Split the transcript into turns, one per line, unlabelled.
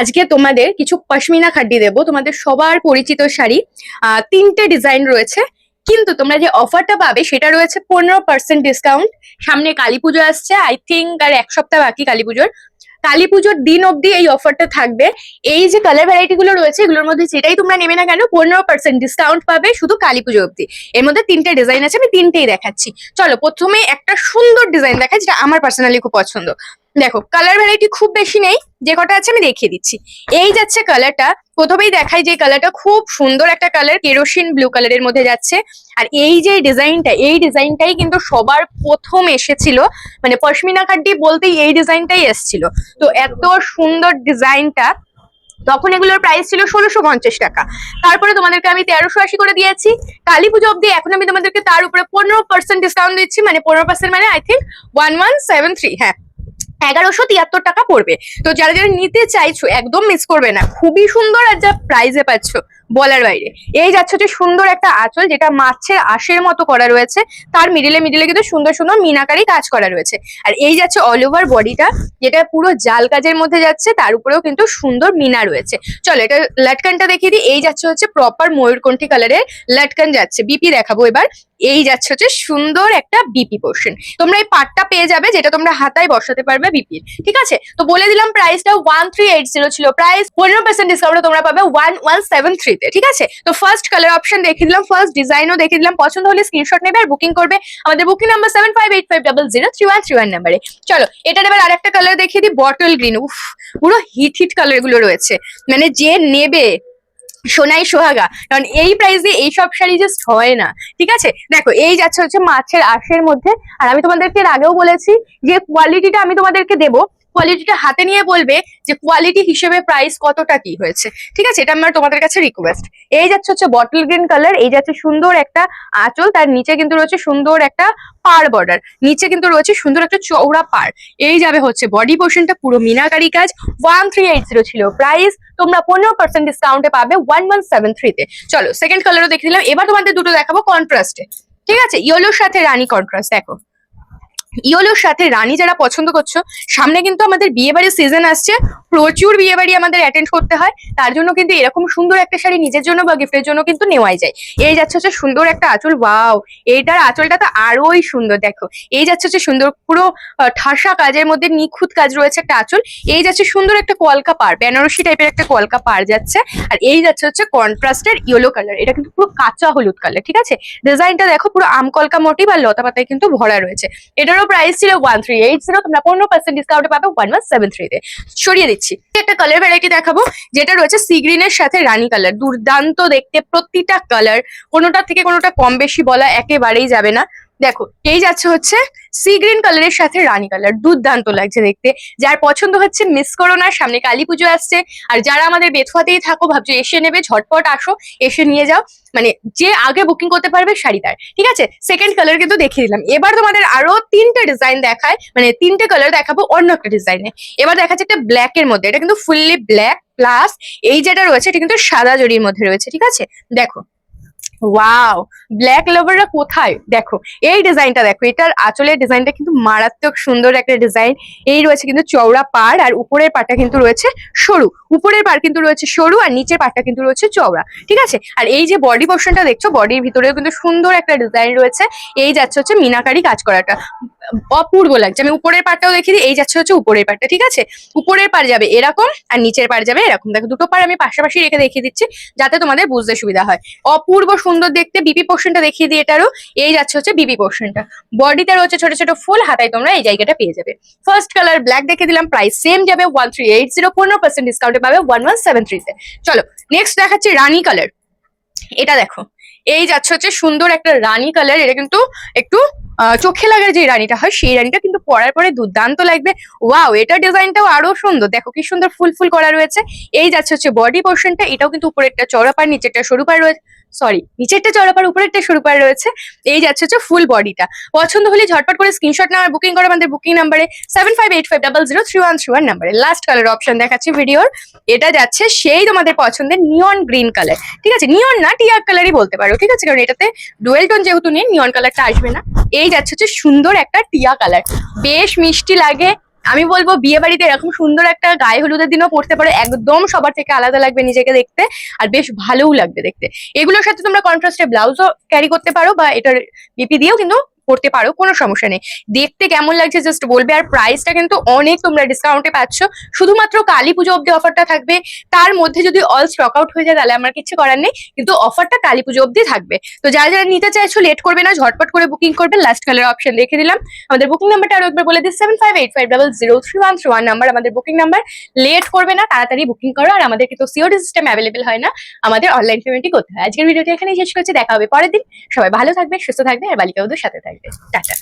আজকে তোমাদের কিছু পশমিনা খাড্ডি দেবো। তোমাদের সবার পরিচিত শাড়ি তিনটে ডিজাইন রয়েছে। কিন্তু তোমরা যে অফারটা পাবে, সেটা রয়েছে পনেরো পার্সেন্ট ডিসকাউন্ট সামনে কালী পুজো আসছে আই থিঙ্ক আর এক সপ্তাহ বাকি কালী পুজোর। কালী পুজোর দিন অবধি এই অফারটা থাকবে। এই যে কালার ভ্যারাইটি গুলো রয়েছে, এগুলোর মধ্যে যেটাই তোমরা নেবে না কেন, পনেরো পার্সেন্ট ডিসকাউন্ট পাবে শুধু কালী পুজো অবধি। এর মধ্যে তিনটে ডিজাইন আছে, আমি তিনটেই দেখাচ্ছি। চলো, প্রথমে একটা সুন্দর ডিজাইন দেখাই, যেটা আমার পার্সোনালি খুব পছন্দ। দেখো কালার ভ্যারাইটি খুব বেশি নেই, যে কটা আছে আমি দেখিয়ে দিচ্ছি। এই যাচ্ছে কালারটা প্রথমেই দেখাই যে কালারটা খুব সুন্দর একটা কালার কেরোসিন ব্লু কালারের মধ্যে যাচ্ছে। আর এই যে ডিজাইনটা এই ডিজাইনটাই কিন্তু সবার প্রথম এসেছিল মানে পশমিনা কাড্ডি বলতেই এই ডিজাইনটাই এসেছিল। তো এত সুন্দর ডিজাইনটা, তখন এগুলোর প্রাইস ছিল ষোলোশো পঞ্চাশ টাকা। তারপরে তোমাদেরকে আমি তেরোশো আশি করে দিয়েছি। কালী পুজো অব্দি এখন আমি তোমাদেরকে তার উপরে পনেরো পার্সেন্ট ডিসকাউন্ট দিচ্ছি মানে পনেরো পার্সেন্ট মানে I think one one seven three হ্যাঁ। এগারোশো তিয়াত্তর টাকা পড়বে। তো যারা যারা নিতে চাইছো, একদম মিস করবে না। খুবই সুন্দর আর যা প্রাইজে পাচ্ছ। বলার বাইরে। এই যাচ্ছে হচ্ছে সুন্দর একটা আঁচল যেটা মাছের আশের মতো করা রয়েছে। তার মিডিলে মিডিলে কিন্তু সুন্দর সুন্দর মিনাকারি কাজ করা রয়েছে। আর এই যাচ্ছে অল ওভার বডিটা, যেটা পুরো জাল কাজের মধ্যে যাচ্ছে, তার উপরেও কিন্তু সুন্দর মিনা রয়েছে। চলো, এটা লাটকানটা দেখিয়ে দিই। এই যাচ্ছে হচ্ছে প্রপার ময়ূরকণ্ঠী কালারের লাটকান যাচ্ছে। বিপি দেখাবো এবার। এই যাচ্ছে হচ্ছে সুন্দর একটা বিপি পোর্শন তোমরা এই পাটটা পেয়ে যাবে, যেটা তোমরা হাতায় বসাতে পারবে বিপির ঠিক আছে? তো বলে দিলাম প্রাইসটা ওয়ান থ্রি এইট ছিল। প্রাইস পনেরো পার্সেন্ট ডিসকাউন্ট তোমরা পাবে ওয়ান ওয়ান সেভেন থ্রিতে ঠিক আছে? তো ফার্স্ট কালার অপশন দেখিয়ে দিলাম ফার্স্ট ডিজাইনও দেখিয়ে দিলাম। পছন্দ হলে স্ক্রিনশট নেবে আর বুকিং করবে আমাদের booking number seven five eight five double zero three one three one নাম্বারে চলো এটার এবার আরেকটা কালার দেখিয়ে দিই বটল গ্রিন উফ, পুরো হিট হিট কালারগুলো রয়েছে। মানে যে নেবে, সোনাই সোহাগা। কারণ এই প্রাইসে এইসব শাড়ি জাস্ট হয় না, ঠিক আছে? দেখো, এই যাচ্ছে হচ্ছে মাছের আশের মধ্যে। আর আমি তোমাদেরকে আগেও বলেছি যে কোয়ালিটিটা আমি তোমাদেরকে দেবো। কোয়ালিটিটা হাতে নিয়ে বলবে যে কোয়ালিটি হিসেবে প্রাইস কতটা কি হয়েছে। ঠিক আছে? এটা আমার তোমাদের কাছে রিকোয়েস্ট এই যাচ্ছে হচ্ছে বটল গ্রিন কালার এই যাচ্ছে সুন্দর একটা আঁচল, তার নিচে কিন্তু রয়েছে সুন্দর একটা পার বর্ডার নিচে কিন্তু রয়েছে সুন্দর একটা চৌড়া পার এই যাবে হচ্ছে বডি পোর্শনটা পুরো মিনাকারি কাজ। ওয়ান থ্রি এইট জিরো ছিল প্রাইস তোমরা পনেরো পার্সেন্ট ডিসকাউন্টে পাবে ওয়ান ওয়ান সেভেন থ্রিতে চলো সেকেন্ড কালারও দেখে নিলাম। এবার তোমাদের দুটো দেখাবো কন্ট্রাস্টে ঠিক আছে? ইয়েলোর সাথে রানী কন্ট্রাস্ট দেখো। ইয়েলোর সাথে রানী যারা পছন্দ করছ, সামনে কিন্তু আমাদের বিয়ে বাড়ির সিজন আসছে। প্রচুর বিয়ে বাড়ি আমাদের অ্যাটেন্ড করতে হয়। তার জন্য কিন্তু এরকম সুন্দর একটা শাড়ি নিজের জন্য বা গিফটের জন্য কিন্তু নেওয়াই যায়। এই যাচ্ছে হচ্ছে সুন্দর একটা আঁচল ওয়াও এইটার আঁচলটা তো আরোই সুন্দর, দেখো। এই যাচ্ছে হচ্ছে সুন্দর, পুরো ঠাসা কাজের মধ্যে নিখুঁত কাজ রয়েছে একটা আঁচল। এই যাচ্ছে সুন্দর একটা কলকা পার বেনারসি টাইপের একটা কলকা পার যাচ্ছে। আর এই যাচ্ছে হচ্ছে কন্ট্রাস্টের ইয়েলো কালার এটা কিন্তু পুরো কাঁচা হলুদ কালার ঠিক আছে? ডিজাইনটা দেখো, পুরো আম কলকা মোটিভ আর লতা পাতায় কিন্তু ভরা রয়েছে। এটারও প্রাইস ছিল ওয়ান থ্রি এইট জিরো তোমরা পনেরো পার্সেন্ট ডিসকাউন্টে পাবে ওয়ান ওয়ান সেভেন থ্রিতে সরিয়ে দিচ্ছি। একটা কালার ভ্যারাইটি দেখাবো, যেটা রয়েছে সি গ্রিনের সাথে রানী কালার দুর্দান্ত দেখতে, প্রতিটা কালার কোনোটা থেকে কোনোটা কম বেশি বলা একেবারেই যাবে না। দেখো, এই যাচ্ছে হচ্ছে সি গ্রিন কালারের সাথে রানী কালার দুর্দান্ত লাগছে দেখতে। যার পছন্দ হচ্ছে মিস করো না, সামনে কালী পুজো আসছে। আর যারা আমাদের বেথুয়াতেই থাকো, ভাবছ এসে নেবে, ঝটপট আসো, এসে নিয়ে যাও। মানে যে আগে বুকিং করতে পারবে, শাড়ি তার। ঠিক আছে? সেকেন্ড কালার কিন্তু দেখিয়ে দিলাম। এবার তোমাদের আরও তিনটে ডিজাইন দেখায় মানে তিনটে কালার দেখাবো অন্য একটা ডিজাইনে এবার দেখাচ্ছে একটা ব্ল্যাক এর মধ্যে, এটা কিন্তু ফুললি ব্ল্যাক প্লাস এই যেটা রয়েছে, এটা কিন্তু সাদা জরির মধ্যে রয়েছে, ঠিক আছে? দেখো ওয়াও ব্ল্যাক লাভাররা কোথায়? দেখো, এই ডিজাইনটা দেখো, এটার আঁচলের ডিজাইনটা কিন্তু মারাত্মক সুন্দর একটা ডিজাইন এই রয়েছে কিন্তু চওড়া পাড়, আর উপরের পাটটা কিন্তু রয়েছে সরু। উপরের পাড় কিন্তু রয়েছে সরু, আর নিচের পাটটা কিন্তু রয়েছে চওড়া। ঠিক আছে? আর এই যে বডি পোর্শনটা দেখছ বডির ভিতরেও কিন্তু সুন্দর একটা ডিজাইন রয়েছে। এই যাচ্ছে হচ্ছে মিনাকারি কাজ করাটা। অপূর্ব লাগছে। আমি উপরের পাটটাও দেখিয়ে দিই, এই যাচ্ছে হচ্ছে উপরের পাটটা ঠিক আছে? উপরের পার যাবে এরকম আর নিচের পার যাবে এরকম। দেখো, দুটো পার আমি পাশাপাশি রেখে দেখিয়ে দিচ্ছি, যাতে তোমাদের বুঝতে সুবিধা হয়। অপূর্ব সুন্দর দেখতে বিপি পোর্শনটা দেখিয়ে দিই এটারও। এই যাচ্ছে হচ্ছে বিপি পোর্শনটা বডিতে রয়েছে ছোট ছোট ফুল, হাতায় তোমরা এই জায়গাটা পেয়ে যাবে। ফার্স্ট কালার ব্ল্যাক দেখে দিলাম প্রাইস সেম যাবে ওয়ান থ্রি এইট জিরো পনেরো পার্সেন্ট ডিসকাউন্টে পাবে ওয়ান ওয়ান সেভেন থ্রিতে চলো নেক্সট দেখাচ্ছি রানী কালার এটা দেখো, এই যাচ্ছে হচ্ছে সুন্দর একটা রানী কালার এটা কিন্তু একটু চোখে লাগার যে রানীটা হয়, সেই রানীটা কিন্তু পরার পরে দুর্দান্ত লাগবে। ওয়াও এটা ডিজাইনটাও আরও সুন্দর। দেখো কি সুন্দর ফুল ফুল করা রয়েছে। এই যাচ্ছে হচ্ছে বডি পোর্শনটা এটাও কিন্তু উপরেরটা চড়া পার একটা সরু পার রয়েছে। সরি নিচেরটা চড়া পার উপরেরটা সরু পার রয়েছে। এই যাচ্ছে হচ্ছে ফুল বডিটা পছন্দ হলে ঝটপট করে স্ক্রিনশট নেওয়ার বুকিং করো আমাদের বুকিং নাম্বারে seven five eight five zero one নাম্বারে লাস্ট কালার অপশন দেখাচ্ছি ভিডিওর এটা যাচ্ছে সেই তোমাদের পছন্দের নিয়ন গ্রিন কালার ঠিক আছে? নিয়ন না টিয়ার কালারই বলতে পারো, ঠিক আছে? কারণ এটাতে ডুয়েল টোন যেহেতু নেই নিয়ন কালারটা আসবে না। এই যাচ্ছে হচ্ছে সুন্দর একটা টিয়া কালার বেশ মিষ্টি লাগে আমি বলব বিয়ে বাড়িতে এরকম সুন্দর একটা গায়ে হলুদের দিনও পড়তে পারো। একদম সবার থেকে আলাদা লাগবে নিজেকে দেখতে আর বেশ ভালোও লাগবে দেখতে। এগুলোর সাথে তোমরা কন্ট্রাস্টে ব্লাউজও ক্যারি করতে পারো বা এটার বিপি দিয়েও কিন্তু পড়তে পারো, কোনো সমস্যা নেই। দেখতে কেমন লাগছে জাস্ট বলবে, আর প্রাইসটা কিন্তু অনেক তোমরা ডিসকাউন্টে পাচ্ছ। শুধুমাত্র কালী পুজো অব্দি অফারটা থাকবে। তার মধ্যে যদি অল স্টক আউট হয়ে যায়, তাহলে আমার কিছু করার নেই। কিন্তু অফারটা কালী পুজো অব্দি থাকবে। তো যারা যারা নিতে চাইছো লেট করবে না, ঝটপট করে বুকিং করবে। লাস্ট কালার অপশন দেখে দিলাম আমাদের বুকিং নাম্বারটা আরও একবার বলে দিই seven five eight five double zero three one three one number আমাদের বুকিং নাম্বার লেট করবে না, তাড়াতাড়ি বুকিং করো। আর আমাদের কিন্তু সিওডি সিস্টেম অ্যাভেলেবেল হয় না। আমাদের অনলাইন পেমেন্টই করতে হয়। আজকের ভিডিওটি এখানেই শেষ করছি। দেখা হবে পরের দিন। সবাই ভালো থাকবে, সুস্থ থাকবে, আর বালিকাবদের সাথে থাকবে। Bye bye tata